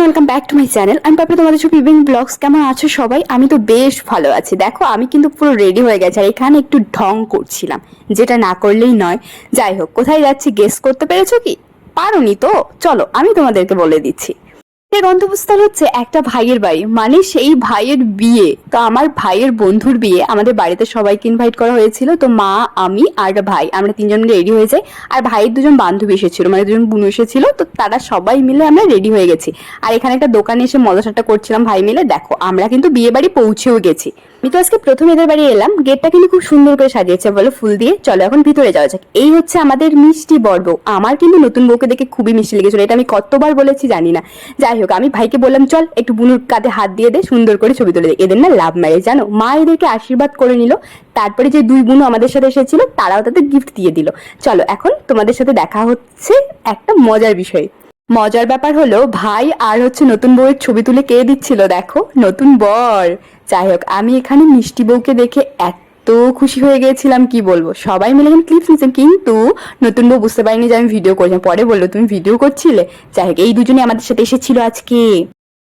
Welcome back to my channel আমি তোমাদের কেমন আছো সবাই? আমি তো বেশ ভালো আছি। দেখো, আমি কিন্তু পুরো রেডি হয়ে গেছি আর এখানে একটু ঢং করছিলাম, যেটা না করলেই নয়। যাই হোক, কোথায় যাচ্ছি গেস করতে পেরেছ কি? পারোনি তো? চলো, আমি তোমাদেরকে বলে দিচ্ছি। এর গন্তব্যস্থল হচ্ছে একটা ভাইয়ের বাড়ি মানে সেই ভাইয়ের বিয়ে। তো আমার ভাইয়ের বন্ধুর বিয়ে আমাদের বাড়িতে সবাইকে ইনভাইট করা হয়েছিল। তো মা, আমি আর ভাই, আমরা তিনজন রেডি হয়ে যাই। আর ভাইয়ের দুজন বান্ধবী এসেছিল মানে দুজন বুনু এসেছিল। তো তারা সবাই মিলে আমরা রেডি হয়ে গেছি। আর এখানে একটা দোকানে এসে মজাটা করছিলাম ভাই মিলে। দেখো, আমরা কিন্তু বিয়ে বাড়ি পৌঁছেও গেছি। আমি তো আজকে প্রথম এদের বাড়ি এলাম। গেটটা কিন্তু খুব সুন্দর করে সাজিয়েছে, বলো ফুল দিয়ে। চলো এখন ভিতরে যাওয়া যাক। এই হচ্ছে আমাদের মিষ্টি বর বউ আমার কিন্তু নতুন বউকে দেখে খুবই মিষ্টি লেগেছিল। এটা আমি কতবার বলেছি জানি না। যাই হোক, আমি ভাইকে বললাম, চল, একটু বুনুর কাঁধে হাত দিয়ে দে, সুন্দর করে ছবি তুলে দে। এদের না লাভ ম্যারেজ জানো? মা এদেরকে আশীর্বাদ করে নিল। তারপরে যে দুই বোনও আমাদের সাথে এসেছিল, তারাও তাদের গিফট দিয়ে দিল। চলো, এখন তোমাদের সাথে দেখা হচ্ছে একটা মজার বিষয়। মজার ব্যাপার হলো, ভাই আর হচ্ছে নতুন বউয়ের ছবি তুলে কে দিচ্ছিল দেখো? নতুন বর। যাই হোক, আমি এখানে মিষ্টি বউকে দেখে এত খুশি হয়ে গেছিলাম, কি বলব? সবাই মিলে কিন্তু ক্লিপস নিচ্ছেন কিন্তু নতুন বউ বুঝতে পারিনি যে আমি ভিডিও করছিলাম পরে বলল, তুমি ভিডিও করছিলে? যাই হোক, এই দুজনে আমাদের সাথে এসেছিল আজকে।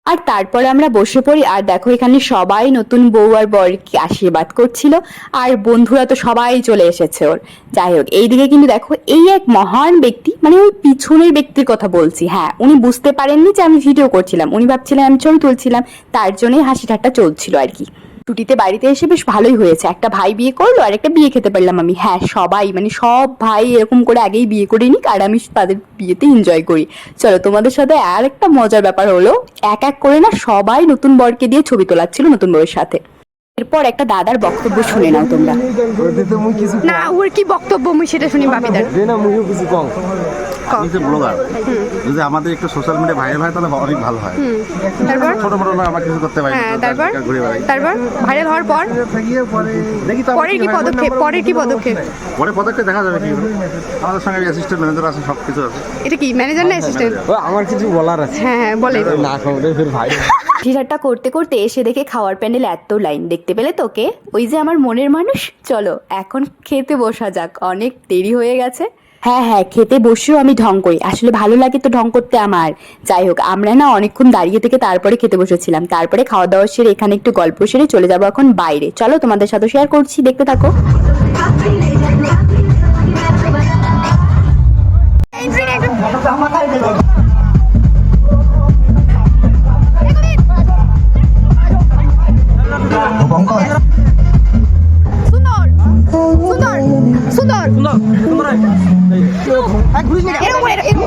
আর তারপর আমরা বসে পড়ি, আর দেখো এখানে সবাই নতুন বউ আর বরকে আশীর্বাদ করছিল, আর বন্ধুরা তো সবাই চলে এসেছে ওর। যাই হোক, এইদিকে কিন্তু দেখো, এই এক মহান ব্যক্তি মানে ওই পিছনের ব্যক্তির কথা বলছি হ্যাঁ উনি বুঝতে পারেননি যে আমি ভিডিও করছিলাম। উনি ভাবছিলেন আমি ছবি তুলছিলাম, তার জন্যই হাসি ঠাট্টা চলছিল আর কি। ছুটিতে বাড়িতে এসে বেশ ভালোই হয়েছে। একটা ভাই বিয়ে করল আর একটা বিয়ে খেতে পারলাম আমি। হ্যাঁ সবাই মানে সব ভাই এরকম করে আগেই বিয়ে করে নিক আর আমি তাদের বিয়েতে এনজয় করি। চলো তোমাদের সাথে আর একটা মজার ব্যাপার হলো এক এক করে না সবাই নতুন বরকে দিয়ে ছবি তোলাচ্ছিল নতুন বউয়ের সাথে। এরপর একটা দাদার বক্তব্য শুনে নাও তোমরা। না ওর কি বক্তব্য? মুই সেটা শুনি বাপিদার না মুইও কিছু কম। ব্লগার যদি আমাদের একটা সোশ্যাল মিডিয়া ভাইরাল হয় তাহলে অনেক ভালো হয়। তারপর? ছোট না আমার কিছু করতে পারি হ্যাঁ তারপর ঘুরে বেড়াই। তারপর? ভাইরাল হওয়ার পর? দেখি তো পরের কি পদক্ষেপ পরের কি পদক্ষেপ? পরে পদক্ষেপ দেখা যাবে কি? আমাদের সঙ্গে অ্যাসিস্ট্যান্ট ম্যানেজার আছে সব কিছু আছে। এটা কি ম্যানেজার না অ্যাসিস্ট্যান্ট ও আমার কিছু বলার আছে। হ্যাঁ হ্যাঁ বলে না ফের ভাই। করতে করতে এসে দেখে খাওয়ার প্যান্ডেল এত লাইন দেখতে পেলে তোকে? ওই যে আমার মনের মানুষ? চলো এখন খেতে বসা যাক অনেক দেরি হয়ে গেছে। হ্যাঁ হ্যাঁ খেতে বসেও আমি ঢং করি। আসলে ভালো লাগে তো ঢং করতে আমার। যাই হোক আমরা না অনেকক্ষণ দাঁড়িয়ে থেকে তারপরে খেতে বসেছিলাম। তারপরে খাওয়া দাওয়া সেরে এখানে একটু গল্প সেরে চলে যাব এখন বাইরে। চলো তোমাদের সাথে শেয়ার করছি দেখতে থাকো। সুন্দর সুন্দর সুন্দর। করে এরকম করে Yes,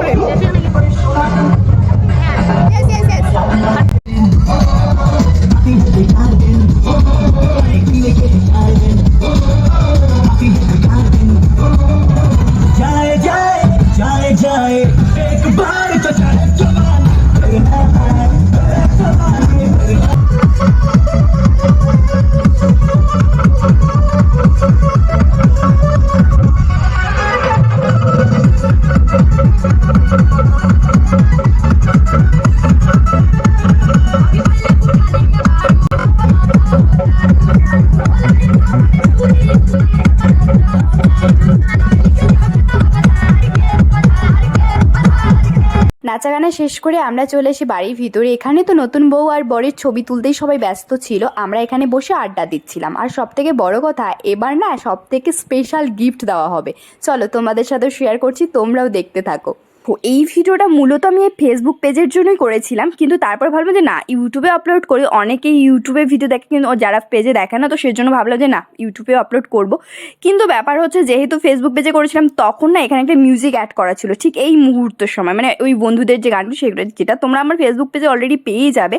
নাচা গানা শেষ করে আমরা চলে এসে বাড়ির ভিতরে। এখানে তো নতুন বউ আর বরের ছবি তুলতেই সবাই ব্যস্ত ছিল। আমরা এখানে বসে আড্ডা দিচ্ছিলাম। আর সব থেকে বড় কথা, এবার না সব থেকে স্পেশাল গিফট দেওয়া হবে। চলো তোমাদের সাথে শেয়ার করছি, তোমরাও দেখতে থাকো। এই ভিডিওটা মূলত আমি এই ফেসবুক পেজের জন্যই করেছিলাম। কিন্তু তারপর ভাবলাম যে না ইউটিউবে আপলোড করি। অনেকেই ইউটিউবে ভিডিও দেখে কিন্তু যারা পেজে দেখে না, তো সেজন্য ভাবলাম যে না ইউটিউবে আপলোড করব। কিন্তু ব্যাপার হচ্ছে, যেহেতু ফেসবুক পেজে করেছিলাম, তখন না এখানে একটা মিউজিক অ্যাড করা ছিল। ঠিক এই মুহূর্তের সময়। মানে ওই বন্ধুদের যে গানটা সেগুলো, যেটা তোমরা আমার ফেসবুক পেজে অলরেডি পেয়েই যাবে।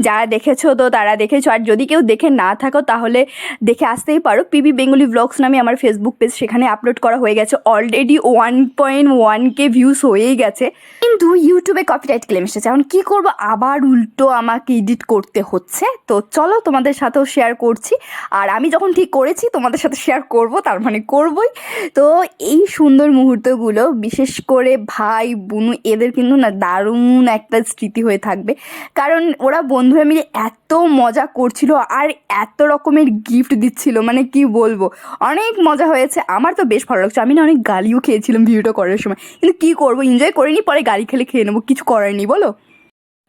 যারা দেখেছ তো, তারা দেখেছ। আর যদি কেউ দেখে না থাকো, তাহলে দেখে আসতেই পারো। পিবি বেঙ্গলি ব্লগস নামে আমার ফেসবুক পেজ সেখানে আপলোড করা হয়ে গেছে। Already one point one K views হয়ে হয়েই গেছে। কিন্তু ইউটিউবে কপিরাইট ক্লেম এসেছে। এখন কী করব? আবার উল্টো আমাকে এডিট করতে হচ্ছে। তো চলো তোমাদের সাথেও শেয়ার করছি। আর আমি যখন ঠিক করেছি, তোমাদের সাথে শেয়ার করব। তার মানে করবই। তো এই সুন্দর মুহূর্তগুলো, বিশেষ করে ভাই, বুনু, এদের কিন্তু না দারুণ একটা স্মৃতি হয়ে থাকবে। কারণ ওরা বন্ধুরা মিলে এত মজা করছিল আর এত রকমের গিফট দিচ্ছিল। মানে কি বলব? অনেক মজা হয়েছে। আমার তো বেশ ভালো লাগছে। আমি না অনেক গালিও খেয়েছিলাম ভিডিওটা করার সময়। কিন্তু কি করব? এনজয় করে করিনি, পরে গাড়ি খেলে খেয়ে নেব। কিছু করার নি বলো?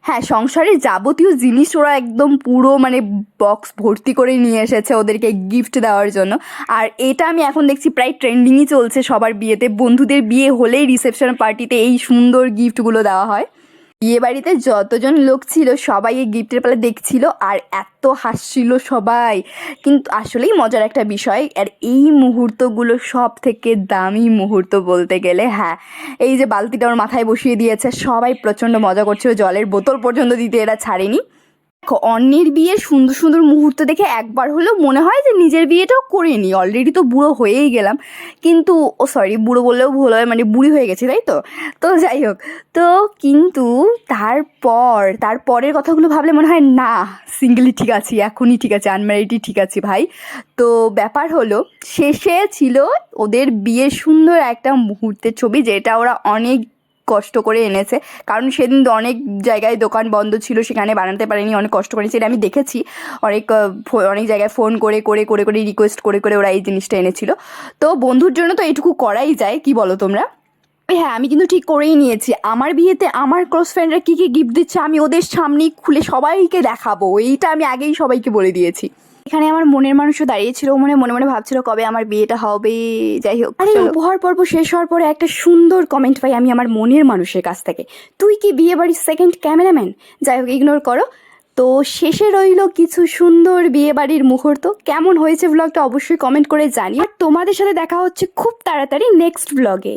হ্যাঁ সংসারের যাবতীয় জিনিস ওরা একদম পুরো মানে বক্স ভর্তি করে নিয়ে এসেছে ওদেরকে গিফট দেওয়ার জন্য। আর এটা আমি এখন দেখছি প্রায় ট্রেন্ডিংই চলছে সবার বিয়েতে। বন্ধুদের বিয়ে হলেই রিসেপশন পার্টিতে এই সুন্দর গিফটগুলো দেওয়া হয়। বিয়ে বাড়িতে যতজন লোক ছিল সবাই এই গিফটের পালে দেখছিল আর এত হাসছিল সবাই। কিন্তু আসলেই মজার একটা বিষয়, আর এই মুহূর্তগুলো সব থেকে দামি মুহূর্ত বলতে গেলে হ্যাঁ এই যে বালতিটা ওর মাথায় বসিয়ে দিয়েছে, সবাই প্রচণ্ড মজা করছিল, জলের বোতল পর্যন্ত দিতে এরা ছাড়েনি। দেখো, অন্যের বিয়ের সুন্দর সুন্দর মুহূর্ত দেখে একবার হলেও মনে হয় যে নিজের বিয়েটাও করে নিই অলরেডি তো বুড়ো হয়েই গেলাম। কিন্তু, ও সরি বুড়ো বললেও ভুল হয় মানে বুড়ি হয়ে গেছে, তাই তো? তো যাই হোক, তো কিন্তু তারপর, তারপরের কথাগুলো ভাবলে মনে হয়, না সিঙ্গেলই ঠিক আছি, এখনই ঠিক আছে আনম্যারিডই ঠিক আছে ভাই। তো ব্যাপার হলো, শেষে ছিল ওদের বিয়ের সুন্দর একটা মুহূর্তের ছবি, যেটা ওরা অনেক কষ্ট করে এনেছে। কারণ সেদিন অনেক জায়গায় দোকান বন্ধ ছিল, সেখানে বানাতে পারেনি, অনেক কষ্ট করেছে এটা আমি দেখেছি। অনেক অনেক জায়গায় ফোন করে করে করে করে রিকোয়েস্ট করে করে ওরা এই জিনিসটা এনেছিল। তো বন্ধুর জন্য তো এইটুকু করাই যায়, কি বলো তোমরা? হ্যাঁ আমি কিন্তু ঠিক করেই নিয়েছি। আমার বিয়েতে আমার ক্লোজ ফ্রেন্ডরা কী কী গিফট দিচ্ছে আমি ওদের সামনেই খুলে সবাইকে দেখাবো। এইটা আমি আগেই সবাইকে বলে দিয়েছি। এখানে আমার মনের মানুষও দাঁড়িয়েছিল মনে মনে মনে ভাবছিল কবে আমার বিয়েটা হবে যাই হোক। আরে উপহার পর্ব শেষ হওয়ার পরে একটা সুন্দর কমেন্ট পাই আমি আমার মনের মানুষের কাছ থেকে। তুই কি বিয়ে বাড়ির সেকেন্ড ক্যামেরাম্যান যাই হোক ইগনোর করো। তো শেষে রইল কিছু সুন্দর বিয়ে বাড়ির মুহূর্ত। কেমন হয়েছে ব্লগটা অবশ্যই কমেন্ট করে জানি আর তোমাদের সাথে দেখা হচ্ছে খুব তাড়াতাড়ি নেক্সট ব্লগে